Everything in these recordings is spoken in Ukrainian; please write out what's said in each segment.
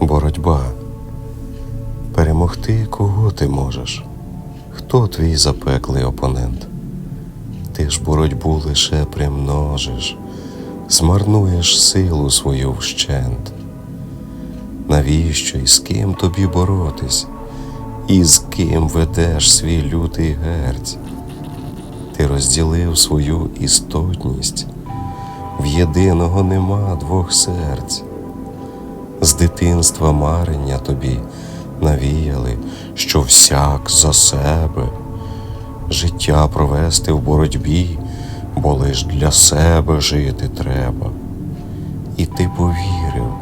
Боротьба. Перемогти кого ти можеш? Хто твій запеклий опонент? Ти ж боротьбу лише примножиш, змарнуєш силу свою вщент. Навіщо і з ким тобі боротись, і з ким ведеш свій лютий герць? Ти розділив свою істотність, в єдиного нема двох серць. З дитинства марення тобі навіяли, що всяк за себе життя провести в боротьбі, бо лиш для себе жити треба. І ти повірив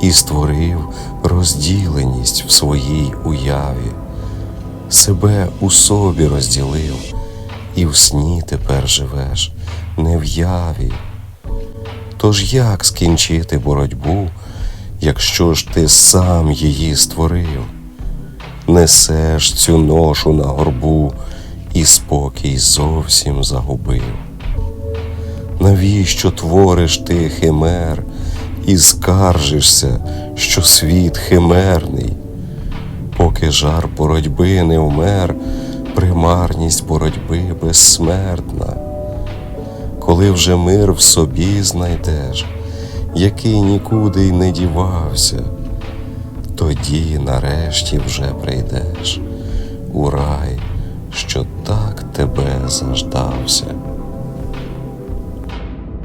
і створив розділеність в своїй уяві, себе у собі розділив, і в сні тепер живеш, не в яві. Тож як скінчити боротьбу, якщо ж ти сам її створив? Несеш цю ношу на горбу і спокій зовсім загубив. Навіщо твориш ти химер і скаржишся, що світ химерний? Поки жар боротьби не вмер, примарність боротьби безсмертна. Коли вже мир в собі знайдеш, який нікуди й не дівався, тоді нарешті вже прийдеш у рай, що так тебе заждався.